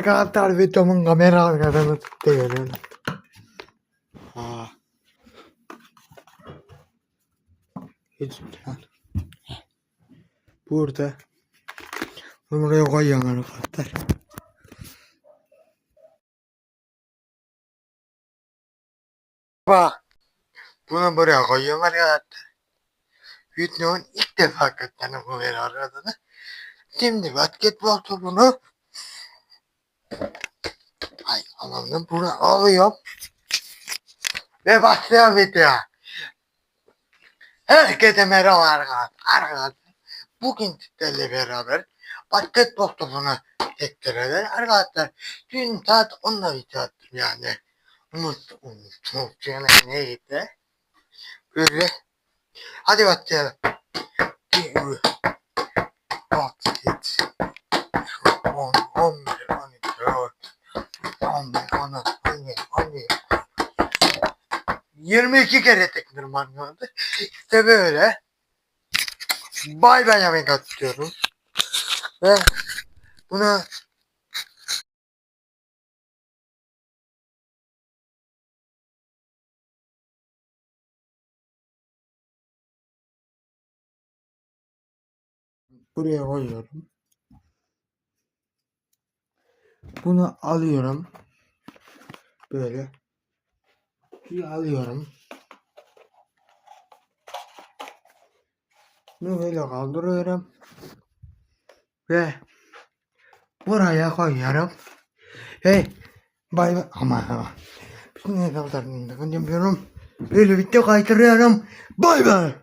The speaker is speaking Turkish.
Arkadaşlar videomun kamera arkadan çıktı görüyorum. Ha. Hiç. Burada. Bunu buraya koyuyorum arkadaşlar. Bak. Bunu buraya koyuyorum arkadaşlar. Videonun ilk defa köklerini bu beni aradığını. Şimdi basketbol topunu Ay alanım bunu alıyorum. Ve başlayalım video. Herkese merhaba arkadaşlar. Bugün sizlerle beraber basketbol topunu tekrar arkadaşlar. Dün saat 10'da video attım yani. Unut, unut, unut yani neydi? Böyle. Hadi başlayalım. Basket. 15, 16, 17, 17. 22 kere tekrar vardı. İşte böyle. Bay yemek atıyorum. Ve bunu buraya koyuyorum. Bunu alıyorum. Böyle. Alıyorum. Bunu böyle kaldırıyorum. Ve buraya koyuyorum. Hey. Bay bay. Ama ama. Kadar yapıyorum. Böyle video kaydırıyorum. Bay bay.